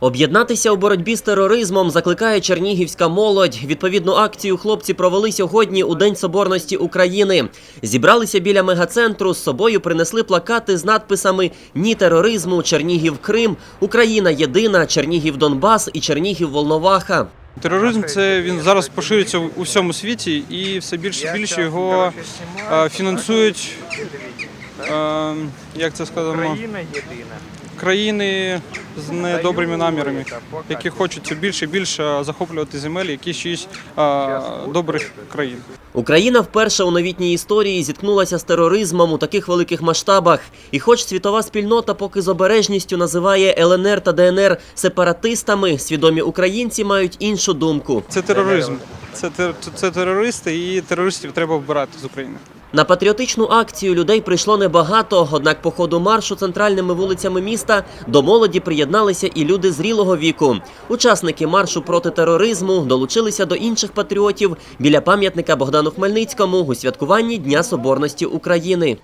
Об'єднатися у боротьбі з тероризмом закликає чернігівська молодь. Відповідну акцію хлопці провели сьогодні у День Соборності України. Зібралися біля мегацентру. З собою принесли плакати з надписами Ні тероризму, Чернігів Крим, Україна єдина, Чернігів Донбас і Чернігів Волноваха. Тероризм це він зараз поширюється у всьому світі і все більше і більше його фінансують. Як це сказано? Україна. Країни з недобрими намірами, які хочуть все більше і більше захоплювати земель, які е, добрих країн. Україна вперше у новітній історії зіткнулася з тероризмом у таких великих масштабах. І хоч світова спільнота поки з обережністю називає ЛНР та ДНР сепаратистами, свідомі українці мають іншу думку. Це тероризм. Це, тер- це терористи, і терористів треба вбирати з України. На патріотичну акцію людей прийшло небагато, однак по ходу маршу центральними вулицями міста до молоді приєдналися і люди зрілого віку. Учасники маршу проти тероризму долучилися до інших патріотів біля пам'ятника Богдану Хмельницькому у святкуванні Дня Соборності України.